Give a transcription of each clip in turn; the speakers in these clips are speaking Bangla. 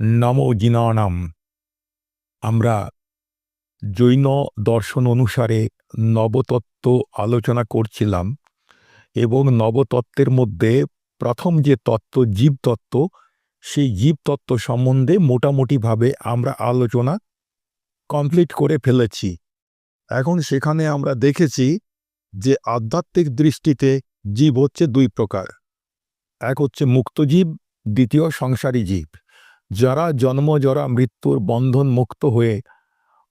নম জিনানাম। আমরা জৈন দর্শন অনুসারে নবতত্ত্ব আলোচনা করছিলাম এবং নবতত্ত্বের মধ্যে প্রথম যে তত্ত্ব জীবতত্ত্ব, সেই জীবতত্ত্ব সম্বন্ধে মোটামুটিভাবে আমরা আলোচনা কমপ্লিট করে ফেলেছি। এখন সেখানে আমরা দেখেছি যে আধ্যাত্মিক দৃষ্টিতে জীব হচ্ছে দুই প্রকার। এক হচ্ছে মুক্ত জীব, দ্বিতীয় সংসারী জীব। যারা জন্ম জরা মৃত্যুর বন্ধন মুক্ত হয়ে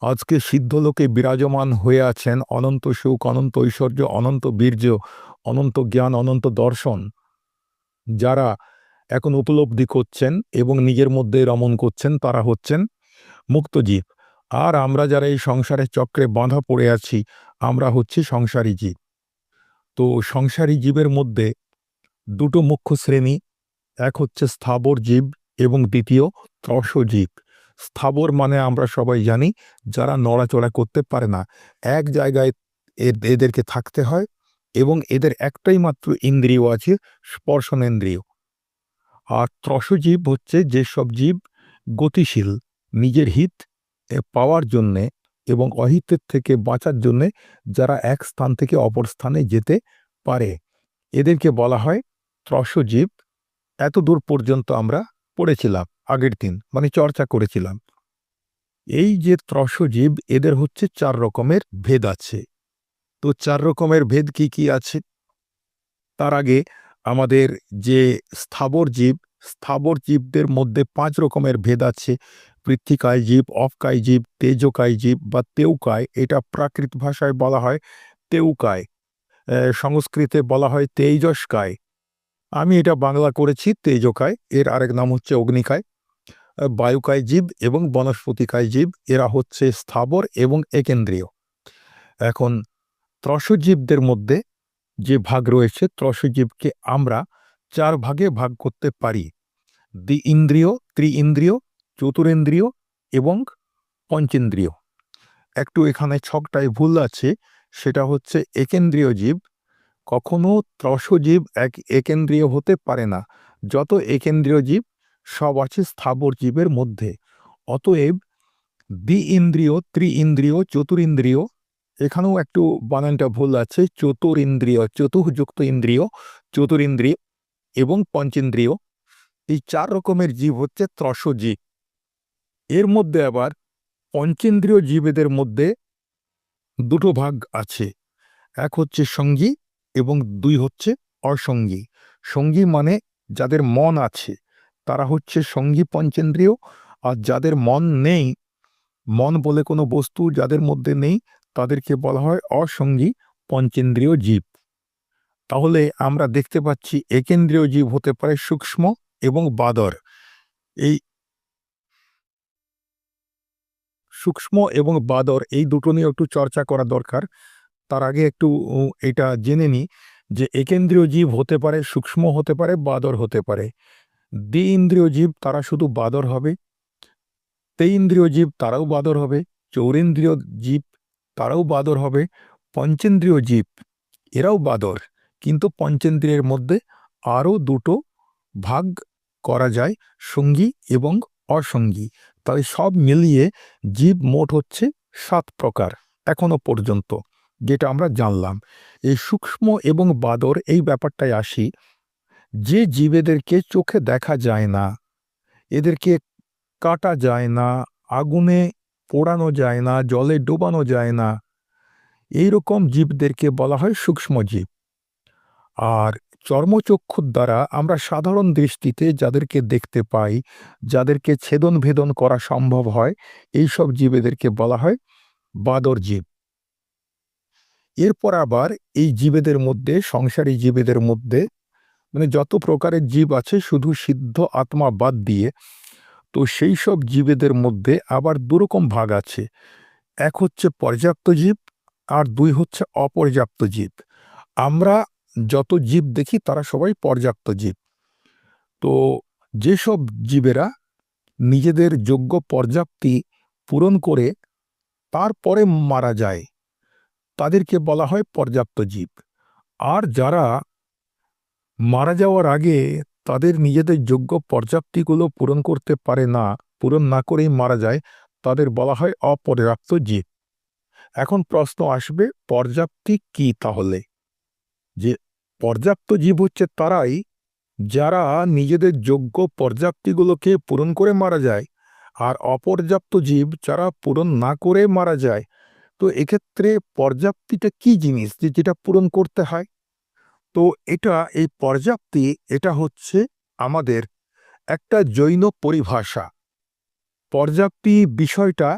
আজকে সিদ্ধলোকে বিরাজমান হয়ে আছেন, অনন্ত সুখ, অনন্ত ঐশ্বর্য, অনন্ত বীর্য, অনন্ত জ্ঞান, অনন্ত দর্শন, যারা এখন উপলব্ধি করছেন এবং নিজের মধ্যে রমণ করছেন, তারা হচ্ছেন মুক্তজীব। আর আমরা যারা এই সংসারের চক্রে বাঁধা পড়ে আছি, আমরা হচ্ছি সংসারী জীব। তো সংসারী জীবের মধ্যে দুটো মুখ্য শ্রেণি, এক হচ্ছে স্থাবর জীব এবং দ্বিতীয় ত্রসজীব স্থাবর মানে আমরা সবাই জানি, যারা নড়াচড়া করতে পারে না। এক জায়গায় এদেরকে থাকতে হয় এবং এদের একটাই মাত্র ইন্দ্রিয় আছে, স্পর্শনেন্দ্রিয়। আর ত্রসজীব হচ্ছে যেসব জীব গতিশীল, নিজের হিত পাওয়ার জন্যে এবং অহিতের থেকে বাঁচার জন্যে যারা এক স্থান থেকে অপর স্থানে যেতে পারে। এদেরকে বলা হয় ত্রসজীব এত দূর পর্যন্ত আমরা পড়েছিলাম, আগের দিন মানে চর্চা করেছিলাম। এই যে ত্রসজীব, এদের হচ্ছে চার রকমের ভেদ আছে। তো চার রকমের ভেদ কি কি আছে? তার আগে আমাদের যে স্থাবর জীব, স্থাবর জীবদের মধ্যে পাঁচ রকমের ভেদ আছে। পৃথিকায় জীব অফকায় জীব, তেজকায় জীব বা তেউকায়, এটা প্রাকৃত ভাষায় বলা হয় তেউকায়। সংস্কৃতে বলা হয় তেজসকায়। আমি এটা বাংলা করেছি তেজকায়, এর আরেক নাম হচ্ছে অগ্নিকায়। বায়ুকায় জীব এবং বনস্পতিকায় জীব, এরা হচ্ছে স্থাবর এবং একেন্দ্রীয়। এখন ত্রসজীবদের মধ্যে যে ভাগ রয়েছে, ত্রসজীবকে আমরা চার ভাগে ভাগ করতে পারি। দ্বি ইন্দ্রিয় ত্রি ইন্দ্রিয় চতুরেন্দ্রিয় এবং পঞ্চেন্দ্রিয়। একটু এখানে ছকটায় ভুল আছে, সেটা হচ্ছে একেন্দ্রীয় জীব কখনো ত্রসজীব এক একেন্দ্রীয় হতে পারে না, যত একেন্দ্রীয় জীব, সব আছে স্থাবর জীবের মধ্যে। অতএব দ্বি ইন্দ্রিয় ত্রি ইন্দ্রিয় চতুরিন্দ্রিয়, এখানেও একটু বানানটা ভুল আছে, চতুরিন্দ্রিয়, চতুর্যুক্ত ইন্দ্রিয়, চতুরিন্দ্রিয় এবং পঞ্চেন্দ্রিয়, এই চার রকমের জীব হচ্ছে ত্রসজীব। এর মধ্যে আবার পঞ্চেন্দ্রিয় জীবেদের মধ্যে দুটো ভাগ আছে, এক হচ্ছে সঙ্গী এবং দুই হচ্ছে অসঙ্গী। সঙ্গী মানে যাদের মন আছে, তারা হচ্ছে সঙ্গী পঞ্চেন্দ্রিয়, আর যাদের মন নেই, মন বলে কোনো বস্তু যাদের মধ্যে নেই, তাদেরকে বলা হয় অসঙ্গী পঞ্চেন্দ্রীয় জীব। তাহলে আমরা দেখতে পাচ্ছি একেন্দ্রীয় জীব হতে পারে সূক্ষ্ম এবং বাদর। এই সূক্ষ্ম এবং বাদর, এই দুটো নিয়ে একটু চর্চা করা দরকার। তার আগে একটু এটা জেনে নিই যে একেন্দ্রীয় জীব হতে পারে, সূক্ষ্ম হতে পারে, বাদর হতে পারে। দ্বি ইন্দ্রিয় জীব তারা শুধু বাদর হবে তে ইন্দ্রিয় জীব তারাও বাদর হবে, চৌরেন্দ্রিয় জীব তারাও বাদর হবে, পঞ্চেন্দ্রিয় জীব এরাও বাদর। কিন্তু পঞ্চেন্দ্রিয়ের মধ্যে আরও দুটো ভাগ করা যায়, সঙ্গী এবং অসঙ্গী। তাই সব মিলিয়ে জীব মোট হচ্ছে সাত প্রকার, এখনও পর্যন্ত। যেটা আমরা জানলাম। এই সূক্ষ্ম এবং বাদর এই ব্যাপারটায় আসি, যে জীবেদেরকে চোখে দেখা যায় না, এদেরকে কাটা যায় না, আগুনে পোড়ানো যায় না, জলে ডোবানো যায় না এই রকম জীবদেরকে বলা হয় সূক্ষ্ম জীব। আর চর্মচক্ষুর দ্বারা আমরা সাধারণ দৃষ্টিতে যাদেরকে দেখতে পাই, যাদেরকে ছেদন ভেদন করা সম্ভব হয়, এইসব জীবেদেরকে বলা হয় বাদর জীব। এরপর আবার এই জীবেদের মধ্যে, সংসারী জীবেদের মধ্যে মানে যত প্রকারের জীব আছে, শুধু সিদ্ধ আত্মা বাদ দিয়ে, তো সেই সব জীবেদের মধ্যে আবার দুরকম ভাগ আছে। এক হচ্ছে পর্যাপ্ত জীব, আর দুই হচ্ছে অপর্যাপ্ত জীব। আমরা যত জীব দেখি, তারা সবাই পর্যাপ্ত জীব। তো যেসব জীবেরা নিজেদের যোগ্য পর্যাপ্তি পূরণ করে, তারপরে মারা যায়। তাদেরকে বলা হয় পর্যাপ্ত জীব। আর যারা মারা যাওয়ার আগে তাদের নিজেদের যোগ্য পর্যাপ্তিগুলো পূরণ করতে পারে না, পূরণ না করেই মারা যায়, তাদের বলা হয় অপর্যাপ্ত জীব। এখন প্রশ্ন আসবে, পর্যাপ্তি কি তাহলে? যে পর্যাপ্ত জীব হচ্ছে তারাই যারা নিজেদের যোগ্য পর্যাপ্তিগুলোকে পূরণ করে মারা যায়, আর অপর্যাপ্ত জীব যারা পূরণ না করে মারা যায় তো এক্ষেত্রে পর্যাপ্তিটা কি জিনিস যে যেটা পূরণ করতে হয়? তো এটা, এই পর্যাপ্তি, এটা হচ্ছে আমাদের একটা জৈন পরিভাষা। পর্যাপ্তি বিষয়টা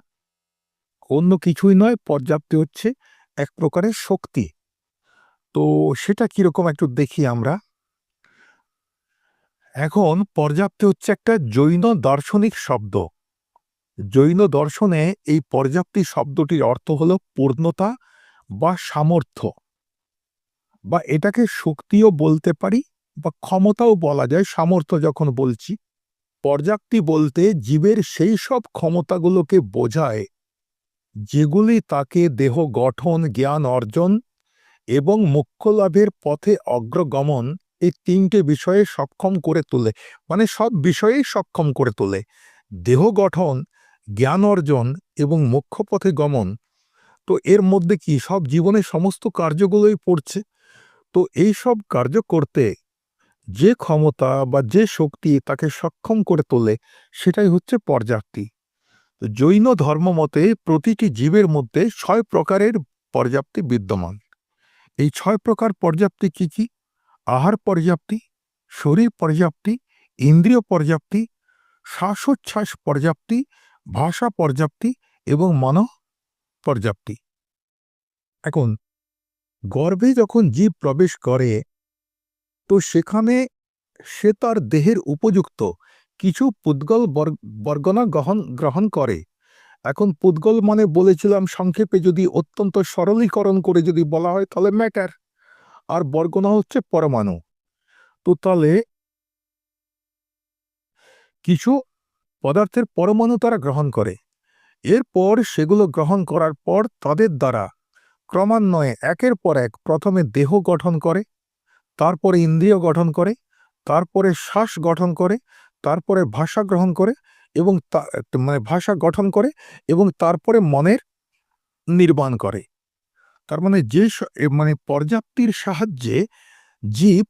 অন্য কিছুই নয়, পর্যাপ্তি হচ্ছে এক প্রকারের শক্তি। তো সেটা কীরকম একটু দেখি আমরা। এখন পর্যাপ্তি হচ্ছে একটা জৈন দার্শনিক শব্দ। জৈন দর্শনে এই পর্যাপ্তি শব্দটির অর্থ হল পূর্ণতা বা সামর্থ্য। বা এটাকে শক্তিও বলতে পারি বা ক্ষমতাও বলা যায়, সামর্থ্য যখন বলছি। পর্যাপ্তি বলতে জীবের সেই সব ক্ষমতাগুলোকে বোঝায় যেগুলি তাকে দেহ গঠন, জ্ঞান অর্জন এবং মোক্ষ লাভের পথে অগ্রগমন এই তিনটে বিষয়ে সক্ষম করে তোলে। মানে সব বিষয়েই সক্ষম করে তোলে। দেহ গঠন জ্ঞান অর্জন এবং মোক্ষ পথে গমন, তো এর মধ্যে কি সব জীবনের সমস্ত কার্যগুলোই পড়ছে? তো এই সব কার্য করতে যে ক্ষমতা বা যে শক্তি তাকে সক্ষম করে তোলে সেটাই হচ্ছে পর্যাপ্তি। জৈন ধর্ম মতে প্রতিটি জীবের মধ্যে ছয় প্রকারের পর্যাপ্তি বিদ্যমান। এই ছয় প্রকার পর্যাপ্তি কি কি? আহার পর্যাপ্তি, শরীর পর্যাপ্তি, ইন্দ্রিয় পর্যাপ্তি, শ্বাসোচ্ছ্বাস পর্যাপ্তি ভাষা পর্যাপ্তি এবং মন পর্যাপ্তি। এখন, গর্ভে যখন জীব প্রবেশ করে, তো সেখানে সে তার দেহের উপযুক্ত কিছু পুদ্গল বর্গনা গ্রহণ গ্রহণ করে। এখন পুদ্গল মানে বলেছিলাম, সংক্ষেপে যদি অত্যন্ত সরলীকরণ করে যদি বলা হয়, তাহলে ম্যাটার আর বর্গনা হচ্ছে পরমাণু। তো তাহলে কিছু পদার্থের পরমাণু তারা গ্রহণ করে। এরপর সেগুলো গ্রহণ করার পর তাদের দ্বারা ক্রমান্বয়ে একের পর এক প্রথমে দেহ গঠন করে, তারপরে ইন্দ্রিয় গঠন করে, তারপরে শ্বাস গঠন করে, তারপরে ভাষা গ্রহণ করে এবং মানে ভাষা গঠন করে এবং তারপরে মনের নির্মাণ করে। তার মানে যে মানে পর্যাপ্তির সাহায্যে জীব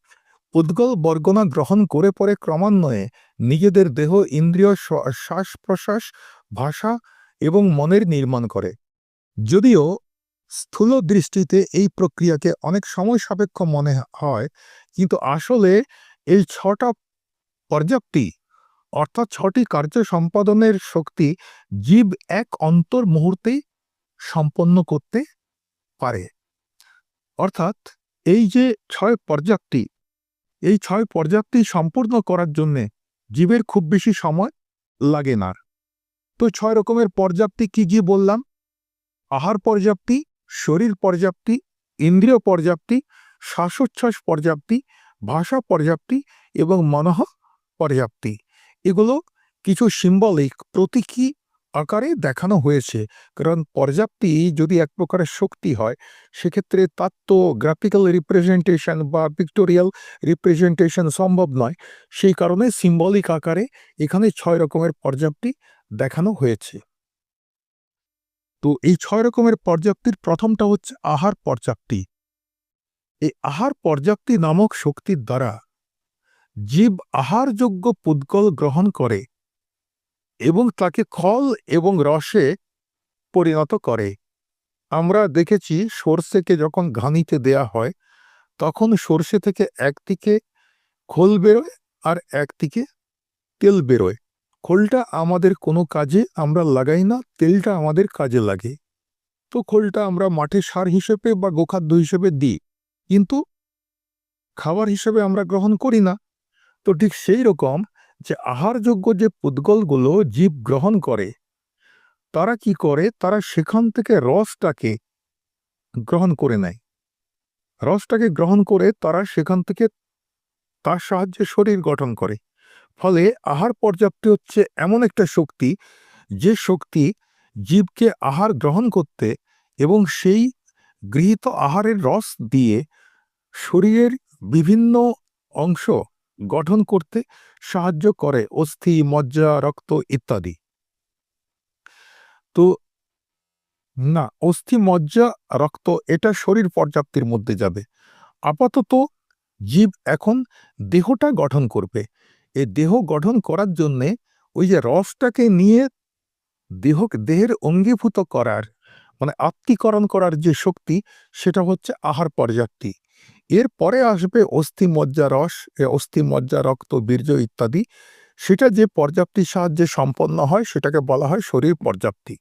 উদ্গল বর্গনা গ্রহণ করে পরে ক্রমান্বয়ে নিজেদের দেহ ইন্দ্রিয় শ্বাস প্রশ্বাস, ভাষা এবং মনের নির্মাণ করে। যদিও স্থূল দৃষ্টিতে এই প্রক্রিয়াকে অনেক সময় সাপেক্ষ মনে হয়, কিন্তু আসলে এই ছটা পর্যাপ্তি, অর্থাৎ ছটি কার্য সম্পাদনের শক্তি জীব এক অন্তর মুহূর্তেই সম্পন্ন করতে পারে। অর্থাৎ এই যে ছয় পর্যাপ্তি এই ছয় পর্যাপ্তি সম্পূর্ণ করার জন্যে জীবের খুব বেশি সময় লাগে না। তো ছয় রকমের পর্যাপ্তি কি কি বললাম? আহার পর্যাপ্তি, শরীর পর্যাপ্তি, ইন্দ্রিয় পর্যাপ্তি, শ্বাসোচ্ছ্বাস পর্যাপ্তি, ভাষা পর্যাপ্তি এবং মনহ পর্যাপ্তি এগুলো কিছু সিম্বলিক প্রতীকী আকারে দেখানো হয়েছে। কারণ পর্যাপ্তি যদি এক প্রকারের শক্তি হয়, সেক্ষেত্রে তার তো গ্রাফিক্যাল রিপ্রেজেন্টেশন বা পিক্টোরিয়াল রিপ্রেজেন্টেশন সম্ভব নয়। সেই কারণে সিম্বলিক আকারে এখানে ছয় রকমের পর্যাপ্তি দেখানো হয়েছে। তো এই ছয় রকমের পর্যাপ্তির প্রথমটা হচ্ছে আহার পর্যাপ্তি। এই আহার পর্যাপ্তি নামক শক্তির দ্বারা জীব আহারযোগ্য পুদ্গল গ্রহণ করে। এবং তাকে খল এবং রসে পরিণত করে। আমরা দেখেছি সর্ষেকে যখন ঘানিতে দেয়া হয়, তখন সর্ষে থেকে একদিকে খোল বেরোয় আর একদিকে তেল বেরোয়। খোলটা আমাদের কোনো কাজে আমরা লাগাই না, তেলটা আমাদের কাজে লাগে। তো খোলটা আমরা মাঠে সার হিসেবে বা গোখাদ্য হিসেবে দিই, কিন্তু খাবার হিসেবে আমরা গ্রহণ করি না। তো ঠিক সেই রকম যে আহারযোগ্য যে পুদ্গলগুলো জীব গ্রহণ করে, তারা কি করে? তারা সেখান থেকে রসটাকে গ্রহণ করে নেয়। রসটাকে গ্রহণ করে তারা সেখান থেকে তার সাহায্যে শরীর গঠন করে। ফলে আহার পর্যাপ্তি হচ্ছে এমন একটা শক্তি, যে শক্তি জীবকে আহার গ্রহণ করতে এবং সেই গৃহীত আহারের রস দিয়ে শরীরের বিভিন্ন অংশ গঠন করতে সাহায্য করে অস্থি, মজ্জা, রক্ত ইত্যাদি। তো না, অস্থি, মজ্জা, রক্ত এটা শরীর পর্যাপ্তির মধ্যে যাবে। আপাতত জীব এখন দেহটা গঠন করবে। এই দেহ গঠন করার জন্যে ওই যে রসটাকে নিয়ে দেহ দেহের অঙ্গীভূত করার মানে আত্মীকরণ করার যে শক্তি, সেটা হচ্ছে আহার পর্যাপ্তি। এর পরে আসবে অস্থি মজ্জা রস অস্থি মজ্জা রক্ত, বীর্য ইত্যাদি। সেটা যে পর্যাপ্তির সাহায্যে সম্পন্ন হয়, সেটাকে বলা হয় শরীর পর্যাপ্তি।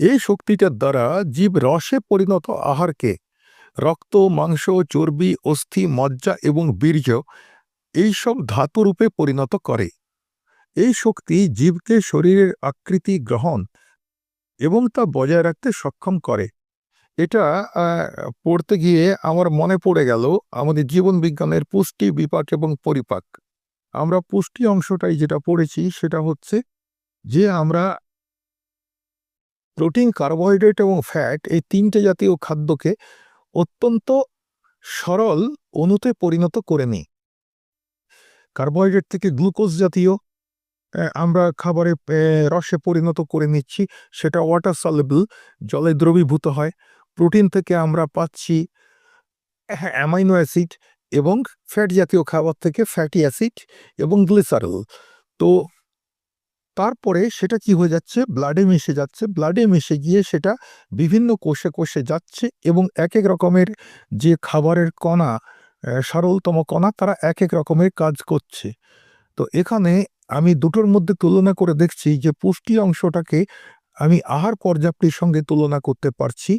এই শক্তিটার দ্বারা জীব রসে পরিণত আহারকে রক্ত, মাংস, চর্বি, অস্থি মজ্জা এবং বীর্য এইসব ধাতুরূপে পরিণত করে। এই শক্তি জীবকে শরীরের আকৃতি গ্রহণ এবং তা বজায় রাখতে সক্ষম করে। এটা পড়তে গিয়ে আমার মনে পড়ে গেল আমাদের জীবন বিজ্ঞানের পুষ্টি বিপাক এবং পরিপাক। আমরা পুষ্টি অংশটাই যেটা পড়েছি সেটা হচ্ছে যে আমরা প্রোটিন, কার্বোহাইড্রেট এবং ফ্যাট এই তিনটে জাতীয় খাদ্যকে অত্যন্ত সরল অণুতে পরিণত করে নিই। কার্বোহাইড্রেট থেকে গ্লুকোজ জাতীয় আমরা খাবারে রসে পরিণত করে নিচ্ছি, সেটা ওয়াটার সলেবল জলে দ্রবীভূত হয়। প্রোটিন থেকে আমরা পাচ্ছি অ্যামাইনো অ্যাসিড এবং ফ্যাট জাতীয় খাবার থেকে ফ্যাটি অ্যাসিড এবং গ্লিসারল তো তারপরে সেটা কি হয়ে যাচ্ছে? ব্লাডে মিশে যাচ্ছে। ব্লাডে মিশে গিয়ে সেটা বিভিন্ন কোষে কোষে যাচ্ছে এবং এক এক রকমের যে খাবারের কণা সরলতম কণা, তারা এক এক রকমের কাজ করছে। তো এখানে আমি দুটোর মধ্যে তুলনা করে দেখছি যে পুষ্টি অংশটাকে আমি আহার পর্যাপ্তির সঙ্গে তুলনা করতে পারছি।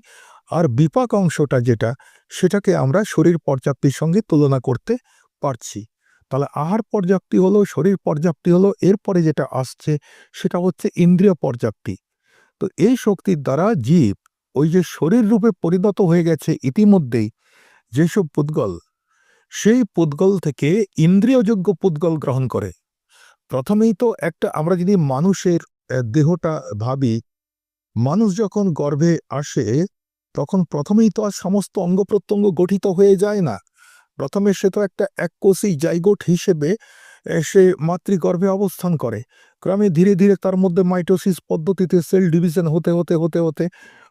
আর বিপাক অংশটা যেটা, সেটাকে আমরা শরীর পর্যাপ্তির সঙ্গে তুলনা করতে পারছি। তাহলে আহার পর্যাপ্তি হলো, শরীর পর্যাপ্তি হলো, এরপরে যেটা আসছে সেটা হচ্ছে ইন্দ্রিয় পর্যাপ্তি। তো এই শক্তির দ্বারা জীব ওই যে শরীর রূপে পরিণত হয়ে গেছে ইতিমধ্যেই, যেসব পুদ্গল, সেই পুদ্গল থেকে ইন্দ্রিয়যোগ্য পুদ্গল গ্রহণ করে। প্রথমেই তো একটা আমরা যদি মানুষের দেহটা ভাবি, মানুষ যখন গর্ভে আসে তখন প্রথমেই তো আর সমস্ত অঙ্গ প্রত্যঙ্গ গঠিত হয়ে যায় না। প্রথমে সে তো একটা এককোষী জাইগোট হিসেবে সে মাতৃগর্ভে অবস্থান করে। ক্রমে ধীরে ধীরে তার মধ্যে মাইটোসিস পদ্ধতিতে সেল ডিভিশন হতে হতে হতে হতে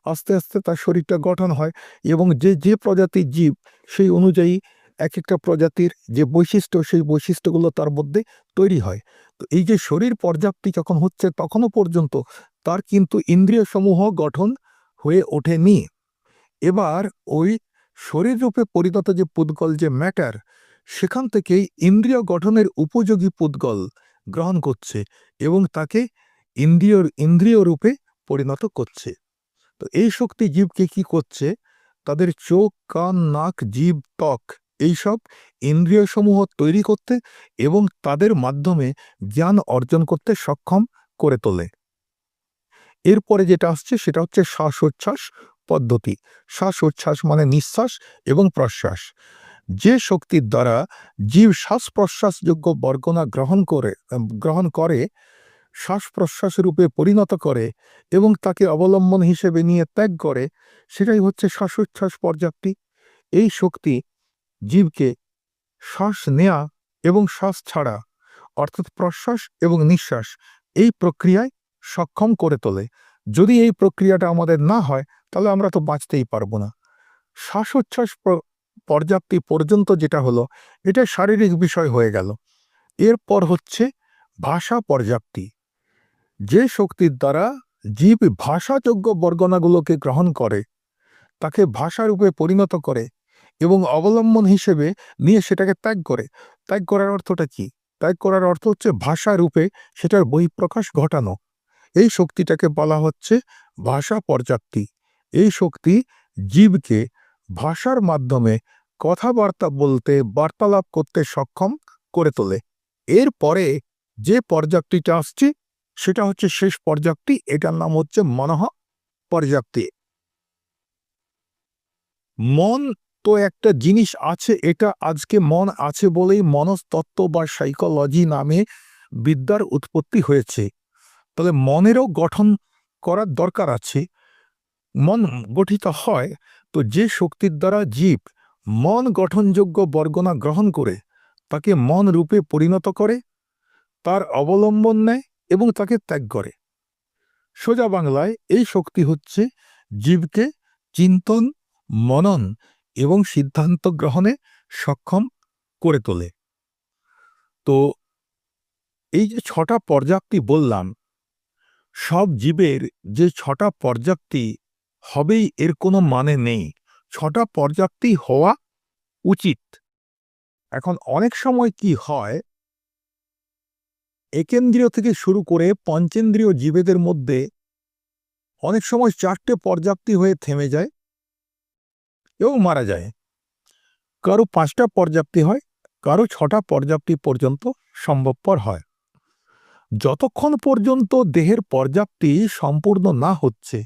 আস্তে আস্তে তার শরীরটা গঠন হয় এবং যে যে প্রজাতির জীব সেই অনুযায়ী এক একটা প্রজাতির যে বৈশিষ্ট্য সেই বৈশিষ্ট্যগুলো তার মধ্যে তৈরি হয়। তো এই যে শরীর পর্যাপ্তি যখন হচ্ছে তখনও পর্যন্ত তার কিন্তু ইন্দ্রিয় সমূহ গঠন হয়ে ওঠেনি। এবার ওই শরীর রূপে পরিণত যে পুদ্গল, যে ম্যাটার সেখান থেকেই ইন্দ্রিয় গঠনের উপযোগী পুদ্গল গ্রহণ করছে এবং তাকে ইন্দ্রিয় ইন্দ্রিয় রূপে পরিণত করছে। তো এই শক্তি জীবকে কি করছে? তাদের চোখ, কান, নাক জীব ত্বক, এইসব ইন্দ্রিয় সমূহ তৈরি করতে এবং তাদের মাধ্যমে জ্ঞান অর্জন করতে সক্ষম করে তোলে। এরপরে যেটা আসছে সেটা হচ্ছে শ্বাসোচ্ছ্বাস পদ্ধতি। শ্বাস উচ্ছ্বাস মানে নিঃশ্বাস এবং প্রশ্বাস। যে শক্তির দ্বারা জীব শ্বাস প্রশ্বাসযোগ্য বর্গনা গ্রহণ করে গ্রহণ করে শ্বাস প্রশ্বাস রূপে পরিণত করে এবং তাকে অবলম্বন হিসেবে নিয়ে ত্যাগ করে, সেটাই হচ্ছে শ্বাসোচ্ছ্বাস পর্যাপ্তি। এই শক্তি জীবকে শ্বাস নেয়া এবং শ্বাস ছাড়া, অর্থাৎ প্রশ্বাস এবং নিঃশ্বাস, এই প্রক্রিয়ায় সক্ষম করে তোলে। যদি এই প্রক্রিয়াটা আমাদের না হয়, তাহলে আমরা তো বাঁচতেই পারব না। শ্বাসোচ্ছ্বাস পর্যাপ্তি পর্যন্ত যেটা হলো, এটা শারীরিক বিষয় হয়ে গেল। এরপর হচ্ছে ভাষা পর্যাপ্তি। যে শক্তির দ্বারা জীব ভাষাযোগ্য বর্গনাগুলোকে গ্রহণ করে, তাকে ভাষারূপে পরিণত করে এবং অবলম্বন হিসেবে নিয়ে সেটাকে ত্যাগ করে। ত্যাগ করার অর্থটা কি? ত্যাগ করার অর্থ হচ্ছে ভাষা রূপে সেটার বহিঃপ্রকাশ ঘটানো। এই শক্তিটাকে বলা হচ্ছে ভাষা পর্যাপ্তি। এই শক্তি জীবকে ভাষার মাধ্যমে কথাবার্তা বলতে, বার্তালাপ করতে সক্ষম করে তোলে। এর পরে যে পর্যাপ্তিটা আসছে, সেটা হচ্ছে শেষ পর্যাপ্তি। এটার নাম হচ্ছে মনহ পর্যাপ্তি। মন তো একটা জিনিস আছে, এটা আজকে মন আছে বলেই মনস্তত্ত্ব বা সাইকোলজি নামে বিদ্যার উৎপত্তি হয়েছে। তবে মনেরও গঠন করার দরকার আছে। মন গঠিত হয় তো যে শক্তির দ্বারা জীব মন গঠনযোগ্য বর্গনা গ্রহণ করে, তাকে মন রূপে পরিণত করে, তার অবলম্বন নেয় এবং তাকে ত্যাগ করে। সোজা বাংলায় এই শক্তি হচ্ছে জীবকে চিন্তন, মনন এবং সিদ্ধান্ত গ্রহণে সক্ষম করে তোলে। তো এই যে ছটা পর্যাপ্তি বললাম সব জীবের যে ছটা পর্যাপ্তি হবেই এর কোনো মানে নেই। ছটা পর্যাপ্তি হওয়া উচিত। এখন অনেক সময় কি হয়, একেন্দ্রীয় থেকে শুরু করে পঞ্চেন্দ্রীয় জীবেদের মধ্যে অনেক সময় চারটে পর্যাপ্তি হয়ে থেমে যায় এবং মারা যায়। কারও পাঁচটা পর্যাপ্তি হয়, কারও ছটা পর্যাপ্তি পর্যন্ত সম্ভবপর হয়। যতক্ষণ পর্যন্ত দেহের পর্যাপ্তি সম্পূর্ণ না হচ্ছে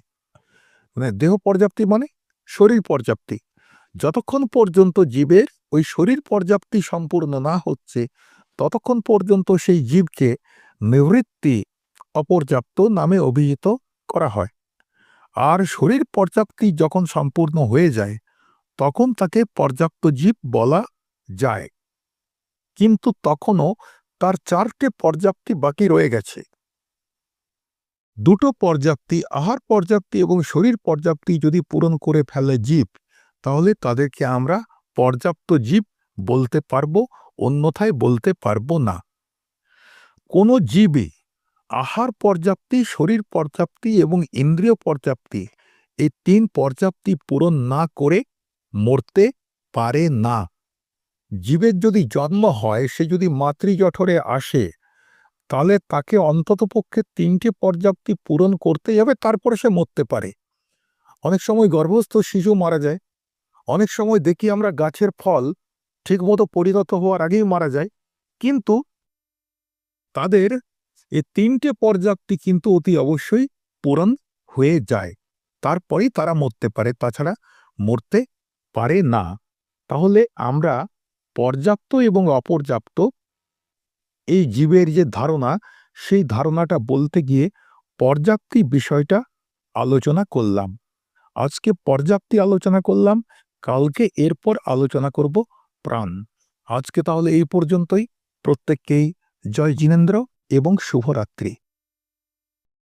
মানে দেহ পর্যাপ্তি মানে শরীর পর্যাপ্তি, যতক্ষণ পর্যন্ত জীবের ওই শরীর পর্যাপ্তি সম্পূর্ণ না হচ্ছে, ততক্ষণ পর্যন্ত সেই জীবকে নিবৃত্তি অপর্যাপ্ত নামে অভিহিত করা হয়। আর শরীর পর্যাপ্তি যখন সম্পূর্ণ হয়ে যায়, তখন তাকে পর্যাপ্ত জীব বলা যায়। কিন্তু তখনও তার চারটে পর্যাপ্তি বাকি রয়ে গেছে। দুটো পর্যাপ্তি, আহার পর্যাপ্তি এবং শরীর পর্যাপ্তি যদি পূরণ করে ফেলে জীব, তাহলে তাদেরকে আমরা পর্যাপ্ত জীব বলতে পারব, অন্যথায় বলতে পারব না। কোনো জীবে আহার পর্যাপ্তি, শরীর পর্যাপ্তি এবং ইন্দ্রিয় পর্যাপ্তি এই তিন পর্যাপ্তি পূরণ না করে মরতে পারে না। জীবের যদি জন্ম হয়, সে যদি মাতৃজঠরে আসে, তাহলে তাকে অন্ততপক্ষে তিনটে পর্যাপ্তি পূরণ করতে যাবে তারপরে সে মরতে পারে। অনেক সময় গর্ভস্থ শিশু মারা যায়। অনেক সময় দেখি আমরা গাছের ফল ঠিকমতো পরিণত হওয়ার আগেই মারা যায়। কিন্তু তাদের এ তিনটে পর্যাপ্তি কিন্তু অতি অবশ্যই পূরণ হয়ে যায়। তারপরেই তারা মরতে পারে। তাছাড়া মরতে পারে না। তাহলে আমরা পর্যাপ্ত এবং অপর্যাপ্ত। এই জীবের যে ধারণা, সেই ধারণাটা বলতে গিয়ে পর্যাপ্তি বিষয়টা আলোচনা করলাম। আজকে পর্যাপ্তি আলোচনা করলাম, কালকে এরপর আলোচনা করব প্রাণ। আজকে তাহলে এই পর্যন্তই। প্রত্যেককেই জয় জিনেন্দ্র এবং শুভরাত্রি।